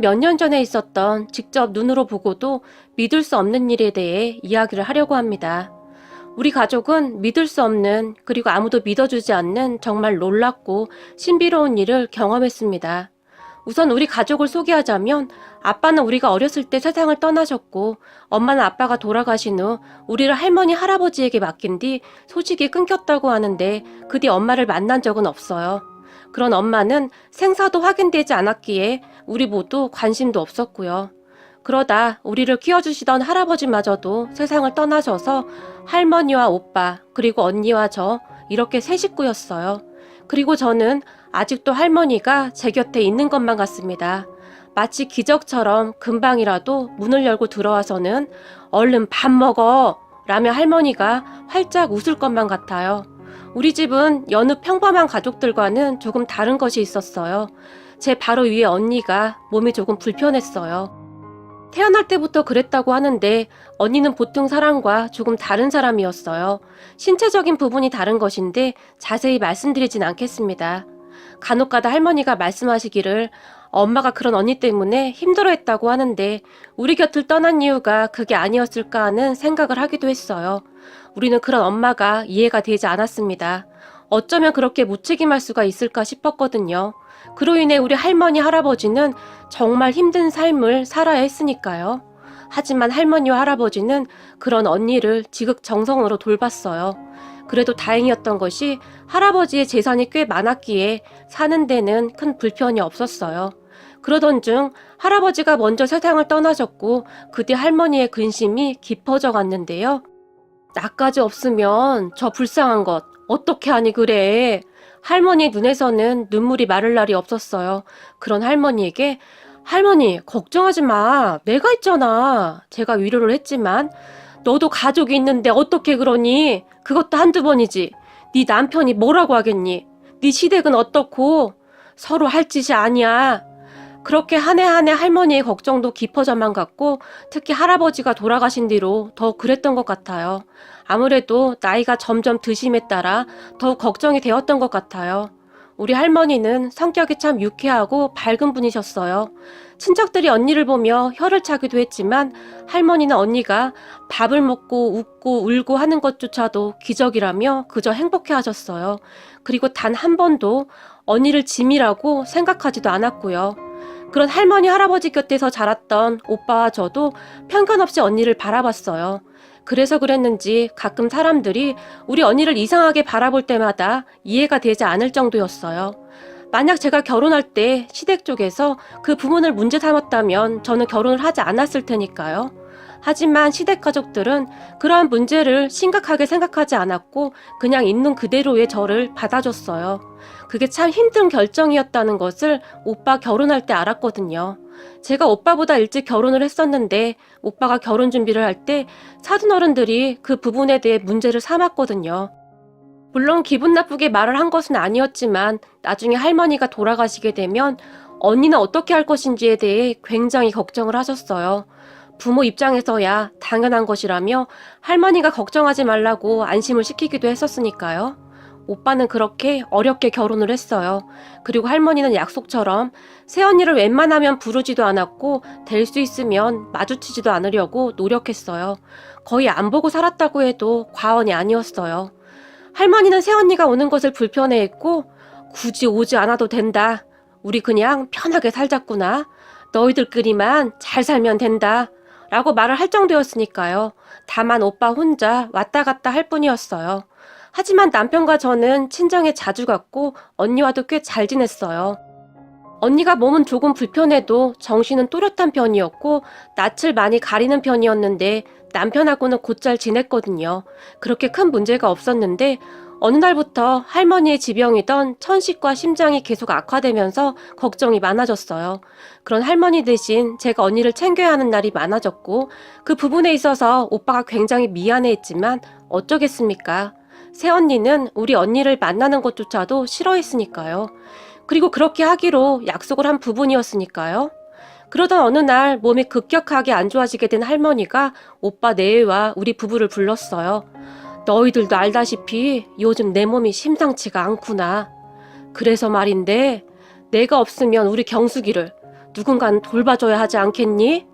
몇 년 전에 있었던 직접 눈으로 보고도 믿을 수 없는 일에 대해 이야기를 하려고 합니다. 우리 가족은 믿을 수 없는 그리고 아무도 믿어주지 않는 정말 놀랍고 신비로운 일을 경험했습니다. 우선 우리 가족을 소개하자면 아빠는 우리가 어렸을 때 세상을 떠나셨고 엄마는 아빠가 돌아가신 후 우리를 할머니 할아버지에게 맡긴 뒤 소식이 끊겼다고 하는데 그 뒤 엄마를 만난 적은 없어요. 그런 엄마는 생사도 확인되지 않았기에 우리 모두 관심도 없었고요. 그러다 우리를 키워주시던 할아버지마저도 세상을 떠나셔서 할머니와 오빠, 그리고 언니와 저, 이렇게 세 식구였어요. 그리고 저는 아직도 할머니가 제 곁에 있는 것만 같습니다. 마치 기적처럼 금방이라도 문을 열고 들어와서는 얼른 밥 먹어! 라며 할머니가 활짝 웃을 것만 같아요. 우리 집은 여느 평범한 가족들과는 조금 다른 것이 있었어요. 제 바로 위에 언니가 몸이 조금 불편했어요. 태어날 때부터 그랬다고 하는데 언니는 보통 사람과 조금 다른 사람이었어요. 신체적인 부분이 다른 것인데 자세히 말씀드리진 않겠습니다. 간혹가다 할머니가 말씀하시기를 엄마가 그런 언니 때문에 힘들어했다고 하는데 우리 곁을 떠난 이유가 그게 아니었을까 하는 생각을 하기도 했어요. 우리는 그런 엄마가 이해가 되지 않았습니다. 어쩌면 그렇게 무책임할 수가 있을까 싶었거든요. 그로 인해 우리 할머니, 할아버지는 정말 힘든 삶을 살아야 했으니까요. 하지만 할머니와 할아버지는 그런 언니를 지극정성으로 돌봤어요. 그래도 다행이었던 것이 할아버지의 재산이 꽤 많았기에 사는 데는 큰 불편이 없었어요. 그러던 중 할아버지가 먼저 세상을 떠나셨고 그뒤 할머니의 근심이 깊어져 갔는데요. 나까지 없으면 저 불쌍한 것 어떻게 하니 그래. 할머니 눈에서는 눈물이 마를 날이 없었어요. 그런 할머니에게 할머니 걱정하지 마. 내가 있잖아. 제가 위로를 했지만 너도 가족이 있는데 어떻게 그러니? 그것도 한두 번이지. 네 남편이 뭐라고 하겠니? 네 시댁은 어떻고? 서로 할 짓이 아니야. 그렇게 한 해 한 해 할머니의 걱정도 깊어져만 갔고 특히 할아버지가 돌아가신 뒤로 더 그랬던 것 같아요. 아무래도 나이가 점점 드심에 따라 더욱 걱정이 되었던 것 같아요. 우리 할머니는 성격이 참 유쾌하고 밝은 분이셨어요. 친척들이 언니를 보며 혀를 차기도 했지만 할머니는 언니가 밥을 먹고 웃고 울고 하는 것조차도 기적이라며 그저 행복해 하셨어요. 그리고 단 한 번도 언니를 짐이라고 생각하지도 않았고요. 그런 할머니, 할아버지 곁에서 자랐던 오빠와 저도 편견 없이 언니를 바라봤어요. 그래서 그랬는지 가끔 사람들이 우리 언니를 이상하게 바라볼 때마다 이해가 되지 않을 정도였어요. 만약 제가 결혼할 때 시댁 쪽에서 그 부분을 문제 삼았다면 저는 결혼을 하지 않았을 테니까요. 하지만 시댁 가족들은 그러한 문제를 심각하게 생각하지 않았고 그냥 있는 그대로의 저를 받아줬어요. 그게 참 힘든 결정이었다는 것을 오빠 결혼할 때 알았거든요. 제가 오빠보다 일찍 결혼을 했었는데 오빠가 결혼 준비를 할 때 사돈 어른들이 그 부분에 대해 문제를 삼았거든요. 물론 기분 나쁘게 말을 한 것은 아니었지만 나중에 할머니가 돌아가시게 되면 언니는 어떻게 할 것인지에 대해 굉장히 걱정을 하셨어요. 부모 입장에서야 당연한 것이라며 할머니가 걱정하지 말라고 안심을 시키기도 했었으니까요. 오빠는 그렇게 어렵게 결혼을 했어요. 그리고 할머니는 약속처럼 새언니를 웬만하면 부르지도 않았고 될 수 있으면 마주치지도 않으려고 노력했어요. 거의 안 보고 살았다고 해도 과언이 아니었어요. 할머니는 새언니가 오는 것을 불편해했고 굳이 오지 않아도 된다. 우리 그냥 편하게 살자꾸나. 너희들끼리만 잘 살면 된다. 라고 말을 할 정도였으니까요. 다만 오빠 혼자 왔다 갔다 할 뿐이었어요. 하지만 남편과 저는 친정에 자주 갔고 언니와도 꽤 잘 지냈어요. 언니가 몸은 조금 불편해도 정신은 또렷한 편이었고 낯을 많이 가리는 편이었는데 남편하고는 곧잘 지냈거든요. 그렇게 큰 문제가 없었는데 어느 날부터 할머니의 지병이던 천식과 심장이 계속 악화되면서 걱정이 많아졌어요. 그런 할머니 대신 제가 언니를 챙겨야 하는 날이 많아졌고 그 부분에 있어서 오빠가 굉장히 미안해했지만 어쩌겠습니까? 새언니는 우리 언니를 만나는 것조차도 싫어했으니까요. 그리고 그렇게 하기로 약속을 한 부분이었으니까요. 그러던 어느 날 몸이 급격하게 안 좋아지게 된 할머니가 오빠 내외와 우리 부부를 불렀어요. 너희들도 알다시피 요즘 내 몸이 심상치가 않구나. 그래서 말인데 내가 없으면 우리 경숙이를 누군가는 돌봐줘야 하지 않겠니?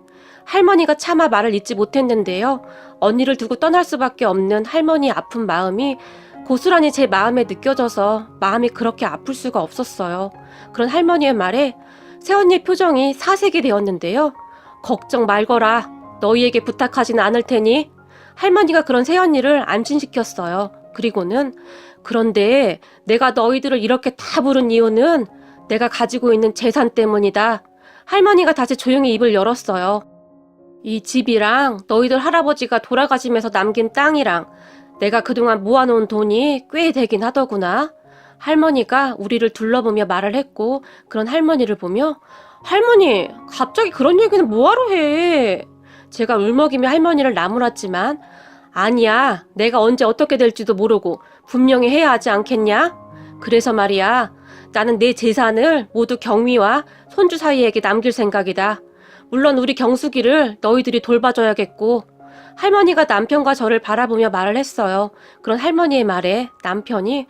할머니가 차마 말을 잇지 못했는데요. 언니를 두고 떠날 수밖에 없는 할머니의 아픈 마음이 고스란히 제 마음에 느껴져서 마음이 그렇게 아플 수가 없었어요. 그런 할머니의 말에 새언니의 표정이 사색이 되었는데요. 걱정 말거라. 너희에게 부탁하진 않을 테니. 할머니가 그런 새언니를 안심시켰어요. 그리고는 그런데 내가 너희들을 이렇게 다 부른 이유는 내가 가지고 있는 재산 때문이다. 할머니가 다시 조용히 입을 열었어요. 이 집이랑 너희들 할아버지가 돌아가시면서 남긴 땅이랑 내가 그동안 모아놓은 돈이 꽤 되긴 하더구나. 할머니가 우리를 둘러보며 말을 했고 그런 할머니를 보며 할머니 갑자기 그런 얘기는 뭐하러 해. 제가 울먹이며 할머니를 나무랐지만 아니야 내가 언제 어떻게 될지도 모르고 분명히 해야 하지 않겠냐? 그래서 말이야 나는 내 재산을 모두 경미와 손주 사이에게 남길 생각이다. 물론 우리 경숙이를 너희들이 돌봐줘야겠고 할머니가 남편과 저를 바라보며 말을 했어요. 그런 할머니의 말에 남편이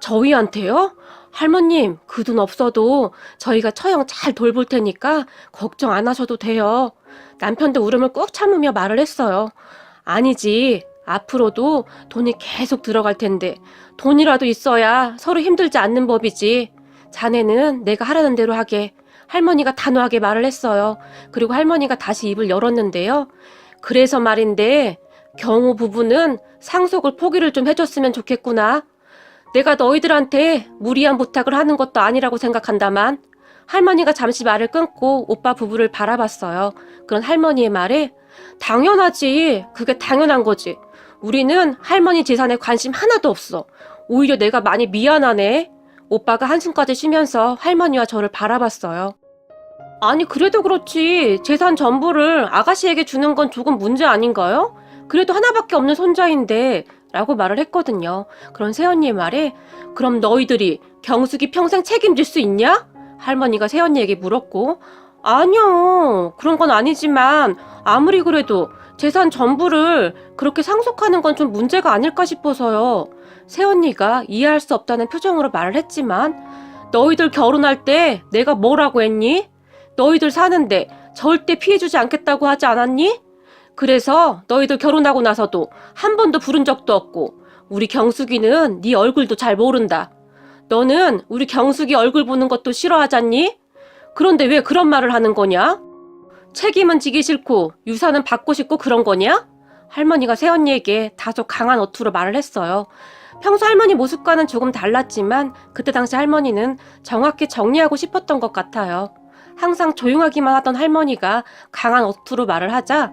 저희한테요? 할머님, 그 돈 없어도 저희가 처형 잘 돌볼 테니까 걱정 안 하셔도 돼요. 남편도 울음을 꾹 참으며 말을 했어요. 아니지. 앞으로도 돈이 계속 들어갈 텐데 돈이라도 있어야 서로 힘들지 않는 법이지. 자네는 내가 하라는 대로 하게. 할머니가 단호하게 말을 했어요. 그리고 할머니가 다시 입을 열었는데요. 그래서 말인데 경호 부부는 상속을 포기를 좀 해줬으면 좋겠구나. 내가 너희들한테 무리한 부탁을 하는 것도 아니라고 생각한다만 할머니가 잠시 말을 끊고 오빠 부부를 바라봤어요. 그런 할머니의 말에 당연하지. 그게 당연한 거지. 우리는 할머니 재산에 관심 하나도 없어. 오히려 내가 많이 미안하네. 오빠가 한숨까지 쉬면서 할머니와 저를 바라봤어요. 아니, 그래도 그렇지. 재산 전부를 아가씨에게 주는 건 조금 문제 아닌가요? 그래도 하나밖에 없는 손자인데, 라고 말을 했거든요. 그런 새언니의 말에, 그럼 너희들이 경숙이 평생 책임질 수 있냐? 할머니가 새언니에게 물었고, 아니요. 그런 건 아니지만, 아무리 그래도 재산 전부를 그렇게 상속하는 건 좀 문제가 아닐까 싶어서요. 새언니가 이해할 수 없다는 표정으로 말을 했지만, 너희들 결혼할 때 내가 뭐라고 했니? 너희들 사는데 절대 피해주지 않겠다고 하지 않았니? 그래서 너희들 결혼하고 나서도 한 번도 부른 적도 없고 우리 경숙이는 네 얼굴도 잘 모른다. 너는 우리 경숙이 얼굴 보는 것도 싫어하잖니? 그런데 왜 그런 말을 하는 거냐? 책임은 지기 싫고 유산은 받고 싶고 그런 거냐? 할머니가 새언니에게 다소 강한 어투로 말을 했어요. 평소 할머니 모습과는 조금 달랐지만 그때 당시 할머니는 정확히 정리하고 싶었던 것 같아요. 항상 조용하기만 하던 할머니가 강한 어투로 말을 하자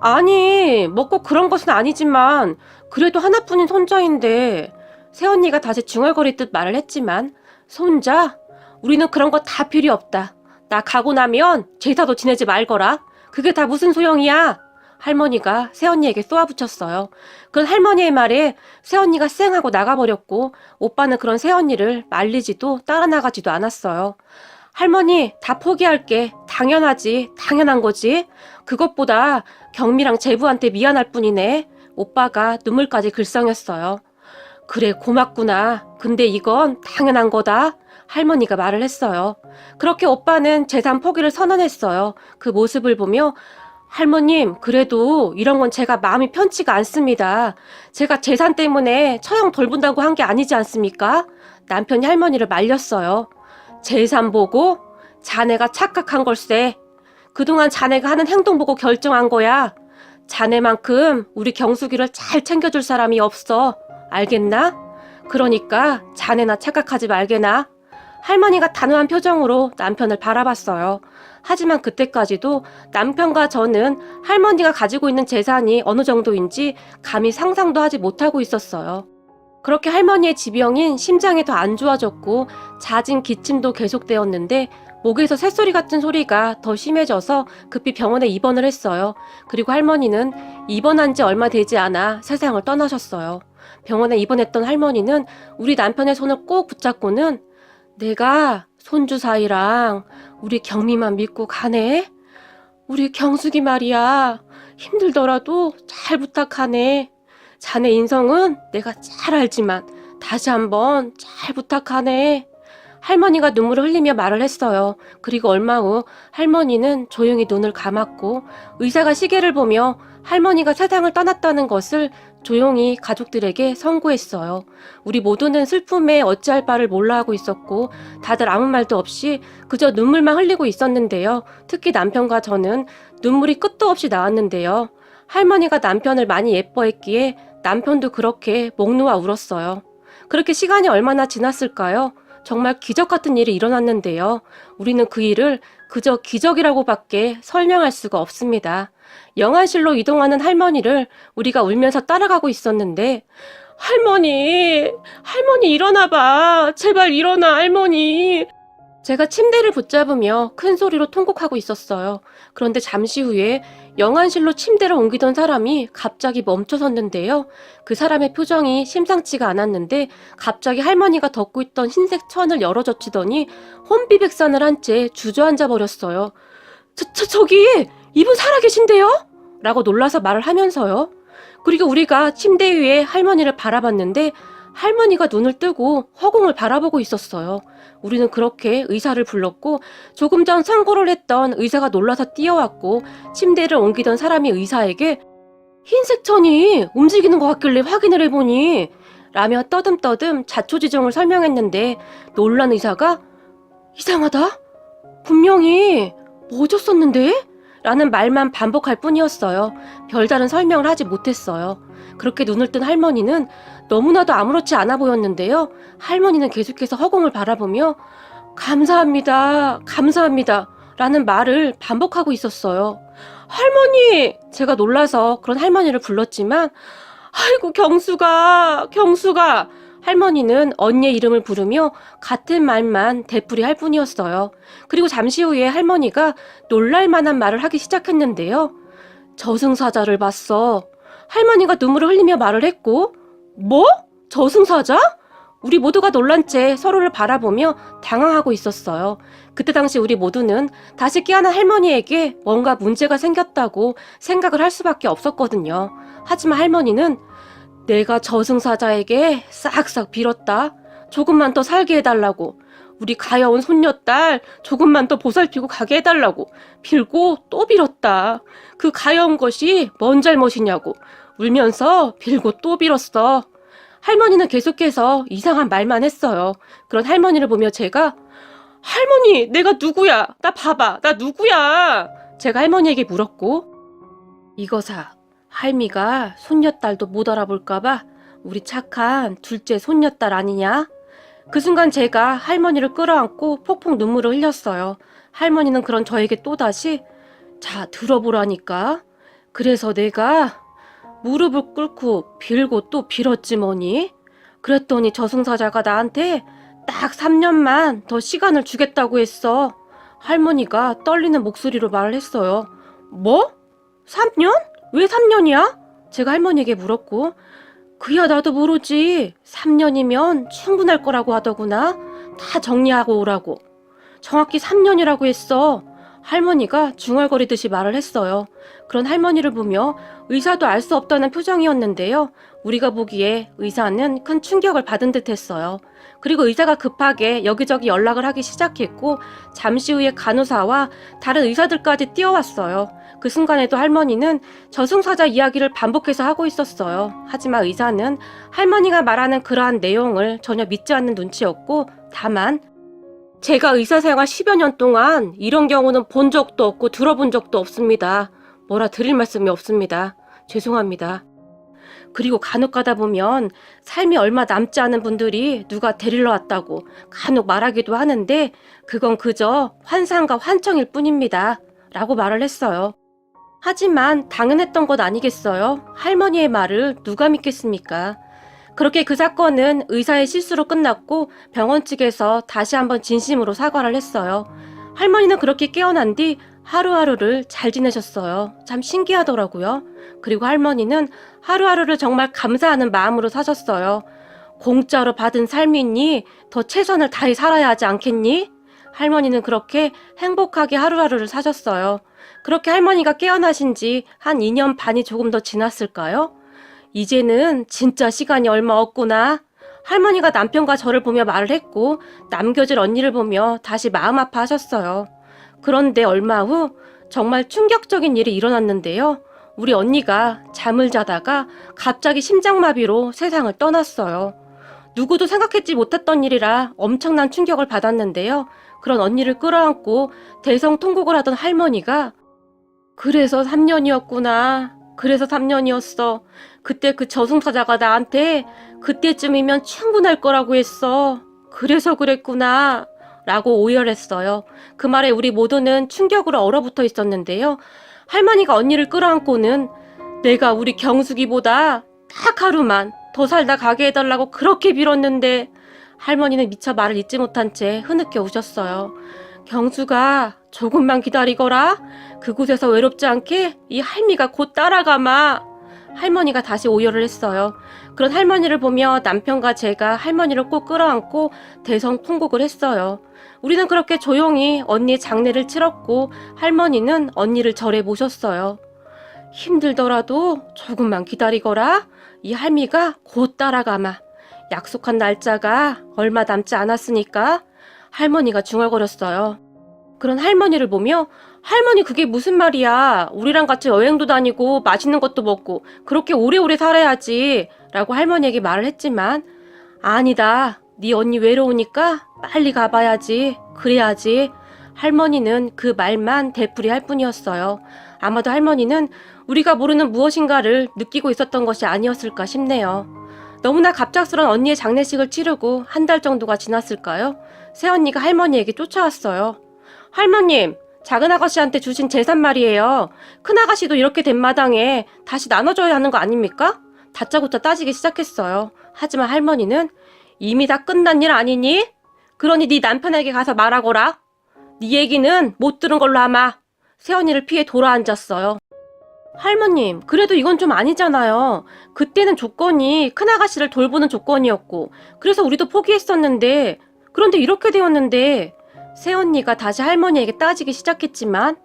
아니, 뭐꼭 그런 것은 아니지만 그래도 하나뿐인 손자인데 새언니가 다시 중얼거리듯 말을 했지만 손자? 우리는 그런 거 다 필요 없다. 나 가고 나면 제사도 지내지 말거라. 그게 다 무슨 소용이야? 할머니가 새언니에게 쏘아붙였어요. 그런 할머니의 말에 새언니가 쌩하고 나가버렸고 오빠는 그런 새언니를 말리지도 따라 나가지도 않았어요. 할머니, 다 포기할게. 당연하지. 당연한 거지. 그것보다 경미랑 제부한테 미안할 뿐이네. 오빠가 눈물까지 글썽였어요. 그래, 고맙구나. 근데 이건 당연한 거다. 할머니가 말을 했어요. 그렇게 오빠는 재산 포기를 선언했어요. 그 모습을 보며 할머님, 그래도 이런 건 제가 마음이 편치가 않습니다. 제가 재산 때문에 처형 돌본다고 한 게 아니지 않습니까? 남편이 할머니를 말렸어요. 재산 보고 자네가 착각한 걸세. 그동안 자네가 하는 행동 보고 결정한 거야. 자네만큼 우리 경숙이를 잘 챙겨줄 사람이 없어. 알겠나? 그러니까 자네나 착각하지 말게나. 할머니가 단호한 표정으로 남편을 바라봤어요. 하지만 그때까지도 남편과 저는 할머니가 가지고 있는 재산이 어느 정도인지 감히 상상도 하지 못하고 있었어요. 그렇게 할머니의 지병인 심장이 더 안 좋아졌고 잦은 기침도 계속되었는데 목에서 새소리 같은 소리가 더 심해져서 급히 병원에 입원을 했어요. 그리고 할머니는 입원한 지 얼마 되지 않아 세상을 떠나셨어요. 병원에 입원했던 할머니는 우리 남편의 손을 꼭 붙잡고는 내가 손주 사이랑 우리 경미만 믿고 가네. 우리 경숙이 말이야. 힘들더라도 잘 부탁하네. 자네 인성은 내가 잘 알지만 다시 한번 잘 부탁하네. 할머니가 눈물을 흘리며 말을 했어요. 그리고 얼마 후 할머니는 조용히 눈을 감았고 의사가 시계를 보며 할머니가 세상을 떠났다는 것을 조용히 가족들에게 선고했어요. 우리 모두는 슬픔에 어찌할 바를 몰라 하고 있었고 다들 아무 말도 없이 그저 눈물만 흘리고 있었는데요. 특히 남편과 저는 눈물이 끝도 없이 나왔는데요. 할머니가 남편을 많이 예뻐했기에 남편도 그렇게 목 놓아 울었어요. 그렇게 시간이 얼마나 지났을까요? 정말 기적 같은 일이 일어났는데요. 우리는 그 일을 그저 기적이라고밖에 설명할 수가 없습니다. 영안실로 이동하는 할머니를 우리가 울면서 따라가고 있었는데, 할머니, 할머니 일어나 봐. 제발 일어나, 할머니. 제가 침대를 붙잡으며 큰 소리로 통곡하고 있었어요. 그런데 잠시 후에 영안실로 침대를 옮기던 사람이 갑자기 멈춰섰는데요. 그 사람의 표정이 심상치가 않았는데 갑자기 할머니가 덮고 있던 흰색 천을 열어젖히더니 혼비백산을 한 채 주저앉아 버렸어요. 저, 저, 저기! 이분 살아계신데요? 라고 놀라서 말을 하면서요. 그리고 우리가 침대 위에 할머니를 바라봤는데 할머니가 눈을 뜨고 허공을 바라보고 있었어요. 우리는 그렇게 의사를 불렀고 조금 전 상고를 했던 의사가 놀라서 뛰어왔고 침대를 옮기던 사람이 의사에게 흰색 천이 움직이는 것 같길래 확인을 해보니 라며 떠듬떠듬 자초지종을 설명했는데 놀란 의사가 이상하다? 분명히 멎었었는데? 라는 말만 반복할 뿐이었어요. 별다른 설명을 하지 못했어요. 그렇게 눈을 뜬 할머니는 너무나도 아무렇지 않아 보였는데요. 할머니는 계속해서 허공을 바라보며 감사합니다, 감사합니다 라는 말을 반복하고 있었어요. 할머니! 제가 놀라서 그런 할머니를 불렀지만 아이고 경수가, 경수가 할머니는 언니의 이름을 부르며 같은 말만 되풀이 할 뿐이었어요. 그리고 잠시 후에 할머니가 놀랄 만한 말을 하기 시작했는데요. 저승사자를 봤어. 할머니가 눈물을 흘리며 말을 했고, 뭐? 저승사자? 우리 모두가 놀란 채 서로를 바라보며 당황하고 있었어요. 그때 당시 우리 모두는 다시 깨어난 할머니에게 뭔가 문제가 생겼다고 생각을 할 수밖에 없었거든요. 하지만 할머니는 내가 저승사자에게 싹싹 빌었다. 조금만 더 살게 해달라고. 우리 가여운 손녀딸 조금만 더 보살피고 가게 해달라고. 빌고 또 빌었다. 그 가여운 것이 뭔 잘못이냐고. 울면서 빌고 또 빌었어. 할머니는 계속해서 이상한 말만 했어요. 그런 할머니를 보며 제가 할머니, 내가 누구야? 나 봐봐. 나 누구야? 제가 할머니에게 물었고 이거사 할미가 손녀딸도 못 알아볼까봐 우리 착한 둘째 손녀딸 아니냐? 그 순간 제가 할머니를 끌어안고 폭폭 눈물을 흘렸어요. 할머니는 그런 저에게 또다시 자 들어보라니까. 그래서 내가 무릎을 꿇고 빌고 또 빌었지 뭐니? 그랬더니 저승사자가 나한테 딱 3년만 더 시간을 주겠다고 했어. 할머니가 떨리는 목소리로 말을 했어요. 뭐? 3년? 왜 3년이야? 제가 할머니에게 물었고, 그야 나도 모르지. 3년이면 충분할 거라고 하더구나. 다 정리하고 오라고. 정확히 3년이라고 했어. 할머니가 중얼거리듯이 말을 했어요. 그런 할머니를 보며 의사도 알 수 없다는 표정이었는데요. 우리가 보기에 의사는 큰 충격을 받은 듯 했어요. 그리고 의사가 급하게 여기저기 연락을 하기 시작했고, 잠시 후에 간호사와 다른 의사들까지 뛰어왔어요. 그 순간에도 할머니는 저승사자 이야기를 반복해서 하고 있었어요. 하지만 의사는 할머니가 말하는 그러한 내용을 전혀 믿지 않는 눈치였고, 다만, 제가 의사 생활 10여 년 동안 이런 경우는 본 적도 없고 들어본 적도 없습니다. 뭐라 드릴 말씀이 없습니다. 죄송합니다. 그리고 간혹 가다 보면 삶이 얼마 남지 않은 분들이 누가 데리러 왔다고 간혹 말하기도 하는데 그건 그저 환상과 환청일 뿐입니다. 라고 말을 했어요. 하지만 당연했던 것 아니겠어요? 할머니의 말을 누가 믿겠습니까? 그렇게 그 사건은 의사의 실수로 끝났고 병원 측에서 다시 한번 진심으로 사과를 했어요. 할머니는 그렇게 깨어난 뒤 하루하루를 잘 지내셨어요. 참 신기하더라고요. 그리고 할머니는 하루하루를 정말 감사하는 마음으로 사셨어요. 공짜로 받은 삶이니 더 최선을 다해 살아야 하지 않겠니? 할머니는 그렇게 행복하게 하루하루를 사셨어요. 그렇게 할머니가 깨어나신 지 한 2년 반이 조금 더 지났을까요? 이제는 진짜 시간이 얼마 없구나. 할머니가 남편과 저를 보며 말을 했고 남겨질 언니를 보며 다시 마음 아파 하셨어요. 그런데 얼마 후 정말 충격적인 일이 일어났는데요. 우리 언니가 잠을 자다가 갑자기 심장마비로 세상을 떠났어요. 누구도 생각했지 못했던 일이라 엄청난 충격을 받았는데요. 그런 언니를 끌어안고 대성통곡을 하던 할머니가 그래서 3년이었구나. 그래서 3년이었어. 그때 그 저승사자가 나한테 그때쯤이면 충분할 거라고 했어. 그래서 그랬구나. 라고 오열했어요. 그 말에 우리 모두는 충격으로 얼어붙어 있었는데요. 할머니가 언니를 끌어안고는 내가 우리 경숙이보다 딱 하루만 더 살다 가게 해달라고 그렇게 빌었는데 할머니는 미처 말을 잇지 못한 채 흐느껴 우셨어요. 경수가 조금만 기다리거라. 그곳에서 외롭지 않게 이 할미가 곧 따라가마. 할머니가 다시 오열을 했어요. 그런 할머니를 보며 남편과 제가 할머니를 꼭 끌어안고 대성통곡을 했어요. 우리는 그렇게 조용히 언니의 장례를 치렀고 할머니는 언니를 절에 모셨어요. 힘들더라도 조금만 기다리거라. 이 할미가 곧 따라가마. 약속한 날짜가 얼마 남지 않았으니까 할머니가 중얼거렸어요. 그런 할머니를 보며 할머니 그게 무슨 말이야. 우리랑 같이 여행도 다니고 맛있는 것도 먹고 그렇게 오래오래 살아야지. 라고 할머니에게 말을 했지만 아니다. 네 언니 외로우니까 빨리 가봐야지. 그래야지. 할머니는 그 말만 되풀이 할 뿐이었어요. 아마도 할머니는 우리가 모르는 무엇인가를 느끼고 있었던 것이 아니었을까 싶네요. 너무나 갑작스런 언니의 장례식을 치르고 한 달 정도가 지났을까요? 새언니가 할머니에게 쫓아왔어요. 할머님, 작은 아가씨한테 주신 재산 말이에요. 큰 아가씨도 이렇게 된 마당에 다시 나눠줘야 하는 거 아닙니까? 다짜고짜 따지기 시작했어요. 하지만 할머니는 이미 다 끝난 일 아니니? 그러니 네 남편에게 가서 말하거라. 네 얘기는 못 들은 걸로 아마. 새언니를 피해 돌아앉았어요. 할머님, 그래도 이건 좀 아니잖아요. 그때는 조건이 큰아가씨를 돌보는 조건이었고, 그래서 우리도 포기했었는데, 그런데 이렇게 되었는데, 새언니가 다시 할머니에게 따지기 시작했지만,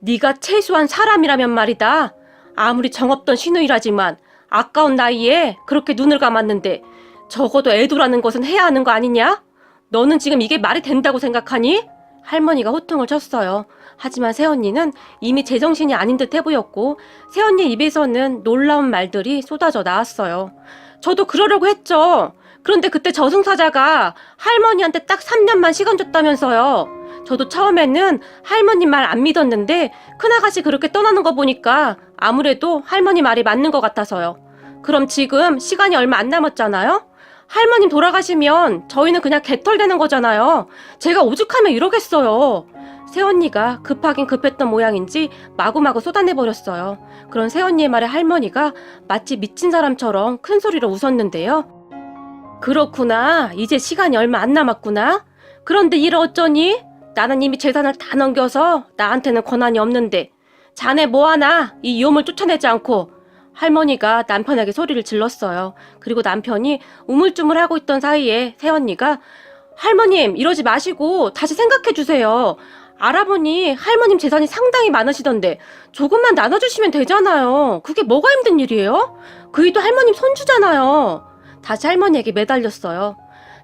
네가 최소한 사람이라면 말이다. 아무리 정없던 시누이라지만, 아까운 나이에 그렇게 눈을 감았는데, 적어도 애도라는 것은 해야 하는 거 아니냐? 너는 지금 이게 말이 된다고 생각하니? 할머니가 호통을 쳤어요. 하지만 새언니는 이미 제정신이 아닌 듯 해 보였고 새언니 입에서는 놀라운 말들이 쏟아져 나왔어요. 저도 그러려고 했죠. 그런데 그때 저승사자가 할머니한테 딱 3년만 시간 줬다면서요. 저도 처음에는 할머니 말 안 믿었는데 큰아가씨 그렇게 떠나는 거 보니까 아무래도 할머니 말이 맞는 것 같아서요. 그럼 지금 시간이 얼마 안 남았잖아요? 할머님 돌아가시면 저희는 그냥 개털되는 거잖아요. 제가 오죽하면 이러겠어요. 새언니가 급하긴 급했던 모양인지 마구마구 쏟아내버렸어요. 그런 새언니의 말에 할머니가 마치 미친 사람처럼 큰 소리로 웃었는데요. 그렇구나. 이제 시간이 얼마 안 남았구나. 그런데 일 어쩌니? 나는 이미 재산을 다 넘겨서 나한테는 권한이 없는데 자네 뭐하나 이 위험을 쫓아내지 않고 할머니가 남편에게 소리를 질렀어요. 그리고 남편이 우물쭈물하고 있던 사이에 새언니가 할머님 이러지 마시고 다시 생각해 주세요. 알아보니 할머님 재산이 상당히 많으시던데 조금만 나눠주시면 되잖아요. 그게 뭐가 힘든 일이에요? 그이도 할머님 손주잖아요. 다시 할머니에게 매달렸어요.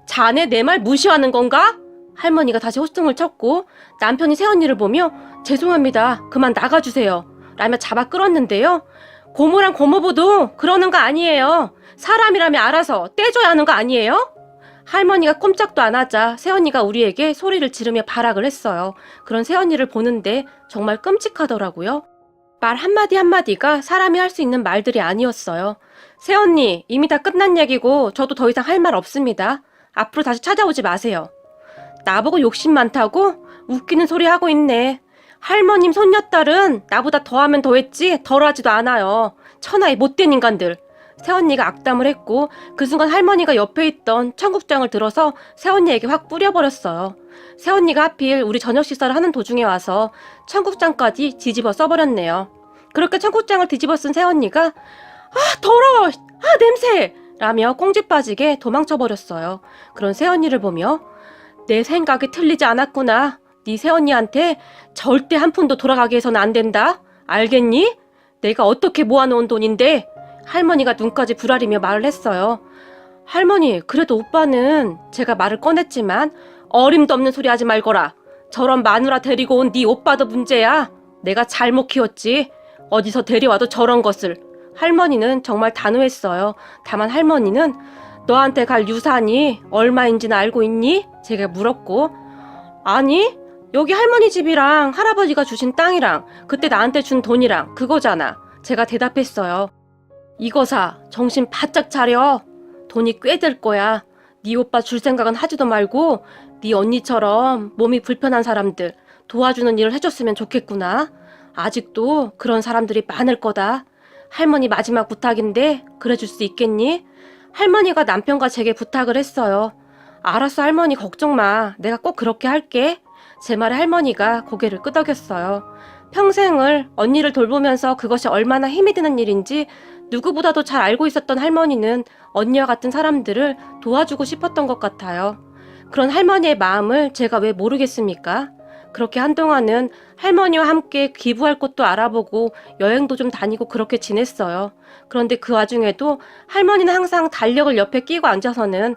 자네 내 말 무시하는 건가? 할머니가 다시 호통을 쳤고 남편이 새언니를 보며 죄송합니다. 그만 나가주세요. 라며 잡아 끌었는데요. 고모랑 고모부도 그러는 거 아니에요. 사람이라면 알아서 떼줘야 하는 거 아니에요? 할머니가 꼼짝도 안 하자 새언니가 우리에게 소리를 지르며 발악을 했어요. 그런 새언니를 보는데 정말 끔찍하더라고요. 말 한마디 한마디가 사람이 할 수 있는 말들이 아니었어요. 새언니, 이미 다 끝난 얘기고 저도 더 이상 할 말 없습니다. 앞으로 다시 찾아오지 마세요. 나보고 욕심 많다고? 웃기는 소리 하고 있네. 할머님 손녀딸은 나보다 더하면 더했지 덜하지도 않아요. 천하의 못된 인간들. 새언니가 악담을 했고 그 순간 할머니가 옆에 있던 청국장을 들어서 새언니에게 확 뿌려버렸어요. 새언니가 하필 우리 저녁 식사를 하는 도중에 와서 청국장까지 뒤집어 써버렸네요. 그렇게 청국장을 뒤집어 쓴 새언니가 아 더러워! 아 냄새! 라며 꽁지 빠지게 도망쳐버렸어요. 그런 새언니를 보며 내 생각이 틀리지 않았구나. 네 새언니한테 절대 한 푼도 돌아가게 해서는 안 된다. 알겠니? 내가 어떻게 모아놓은 돈인데 할머니가 눈까지 부라리며 말을 했어요. 할머니, 그래도 오빠는 제가 말을 꺼냈지만 어림도 없는 소리 하지 말거라. 저런 마누라 데리고 온 네 오빠도 문제야. 내가 잘못 키웠지. 어디서 데려와도 저런 것을. 할머니는 정말 단호했어요. 다만 할머니는 너한테 갈 유산이 얼마인지는 알고 있니? 제가 물었고 아니 여기 할머니 집이랑 할아버지가 주신 땅이랑 그때 나한테 준 돈이랑 그거잖아. 제가 대답했어요. 이거 사 정신 바짝 차려. 돈이 꽤될 거야. 네 오빠 줄 생각은 하지도 말고 네 언니처럼 몸이 불편한 사람들 도와주는 일을 해줬으면 좋겠구나. 아직도 그런 사람들이 많을 거다. 할머니 마지막 부탁인데 그래줄 수 있겠니? 할머니가 남편과 제게 부탁을 했어요. 알았어 할머니 걱정 마. 내가 꼭 그렇게 할게. 제 말에 할머니가 고개를 끄덕였어요. 평생을 언니를 돌보면서 그것이 얼마나 힘이 드는 일인지 누구보다도 잘 알고 있었던 할머니는 언니와 같은 사람들을 도와주고 싶었던 것 같아요. 그런 할머니의 마음을 제가 왜 모르겠습니까? 그렇게 한동안은 할머니와 함께 기부할 곳도 알아보고 여행도 좀 다니고 그렇게 지냈어요. 그런데 그 와중에도 할머니는 항상 달력을 옆에 끼고 앉아서는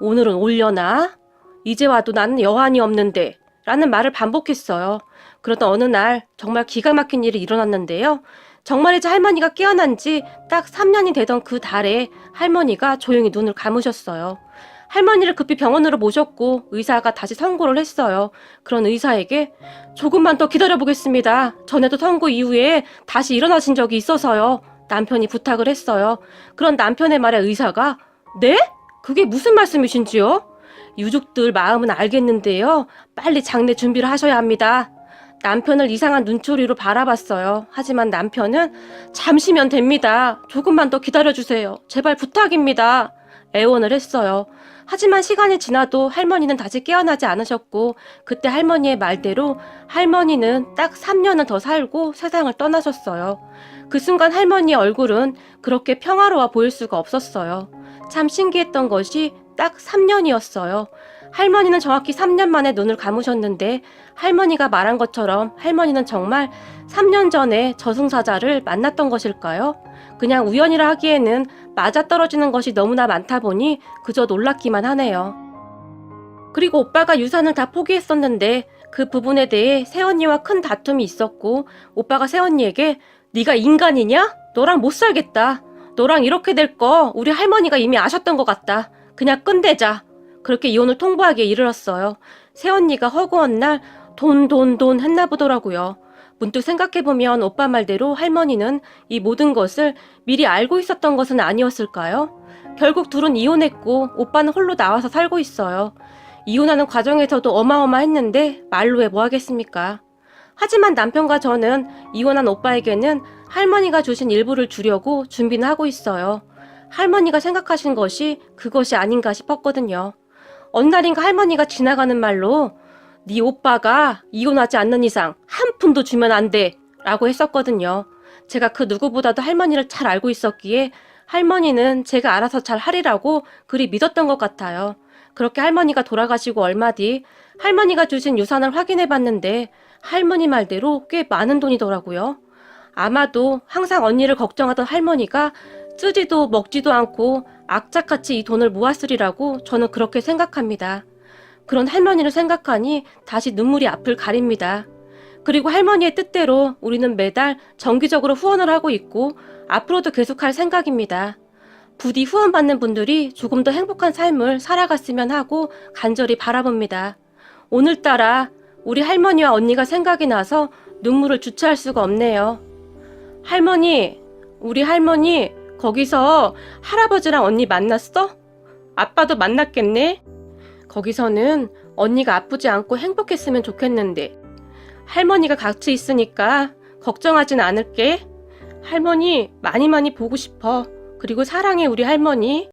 오늘은 올려나? 이제 와도 나는 여한이 없는데 라는 말을 반복했어요. 그러던 어느 날 정말 기가 막힌 일이 일어났는데요. 정말이지 할머니가 깨어난 지 딱 3년이 되던 그 달에 할머니가 조용히 눈을 감으셨어요. 할머니를 급히 병원으로 모셨고 의사가 다시 선고를 했어요. 그런 의사에게 조금만 더 기다려 보겠습니다. 전에도 선고 이후에 다시 일어나신 적이 있어서요. 남편이 부탁을 했어요. 그런 남편의 말에 의사가 네? 그게 무슨 말씀이신지요? 유족들 마음은 알겠는데요. 빨리 장례 준비를 하셔야 합니다. 남편을 이상한 눈초리로 바라봤어요. 하지만 남편은 잠시면 됩니다. 조금만 더 기다려주세요. 제발 부탁입니다. 애원을 했어요. 하지만 시간이 지나도 할머니는 다시 깨어나지 않으셨고, 그때 할머니의 말대로 할머니는 딱 3년을 더 살고 세상을 떠나셨어요. 그 순간 할머니의 얼굴은 그렇게 평화로워 보일 수가 없었어요. 참 신기했던 것이 딱 3년이었어요. 할머니는 정확히 3년 만에 눈을 감으셨는데 할머니가 말한 것처럼 할머니는 정말 3년 전에 저승사자를 만났던 것일까요? 그냥 우연이라 하기에는 맞아떨어지는 것이 너무나 많다 보니 그저 놀랍기만 하네요. 그리고 오빠가 유산을 다 포기했었는데 그 부분에 대해 새언니와 큰 다툼이 있었고 오빠가 새언니에게 네가 인간이냐? 너랑 못 살겠다. 너랑 이렇게 될 거 우리 할머니가 이미 아셨던 것 같다. 그냥 끝내자. 그렇게 이혼을 통보하기에 이르렀어요. 새언니가 허구한 날 돈, 돈, 돈 했나 보더라고요. 문득 생각해보면 오빠 말대로 할머니는 이 모든 것을 미리 알고 있었던 것은 아니었을까요? 결국 둘은 이혼했고 오빠는 홀로 나와서 살고 있어요. 이혼하는 과정에서도 어마어마했는데 말로 해 뭐 하겠습니까? 하지만 남편과 저는 이혼한 오빠에게는 할머니가 주신 일부를 주려고 준비는 하고 있어요. 할머니가 생각하신 것이 그것이 아닌가 싶었거든요. 어느 날인가 할머니가 지나가는 말로 네 오빠가 이혼하지 않는 이상 한 푼도 주면 안 돼. 라고 했었거든요. 제가 그 누구보다도 할머니를 잘 알고 있었기에 할머니는 제가 알아서 잘 하리라고 그리 믿었던 것 같아요. 그렇게 할머니가 돌아가시고 얼마 뒤 할머니가 주신 유산을 확인해 봤는데 할머니 말대로 꽤 많은 돈이더라고요. 아마도 항상 언니를 걱정하던 할머니가 쓰지도 먹지도 않고 악착같이 이 돈을 모았으리라고 저는 그렇게 생각합니다. 그런 할머니를 생각하니 다시 눈물이 앞을 가립니다. 그리고 할머니의 뜻대로 우리는 매달 정기적으로 후원을 하고 있고 앞으로도 계속할 생각입니다. 부디 후원받는 분들이 조금 더 행복한 삶을 살아갔으면 하고 간절히 바라봅니다. 오늘따라 우리 할머니와 언니가 생각이 나서 눈물을 주체할 수가 없네요. 할머니, 우리 할머니, 거기서 할아버지랑 언니 만났어? 아빠도 만났겠네? 거기서는 언니가 아프지 않고 행복했으면 좋겠는데. 할머니가 같이 있으니까 걱정하진 않을게. 할머니, 많이 많이 보고 싶어. 그리고 사랑해, 우리 할머니.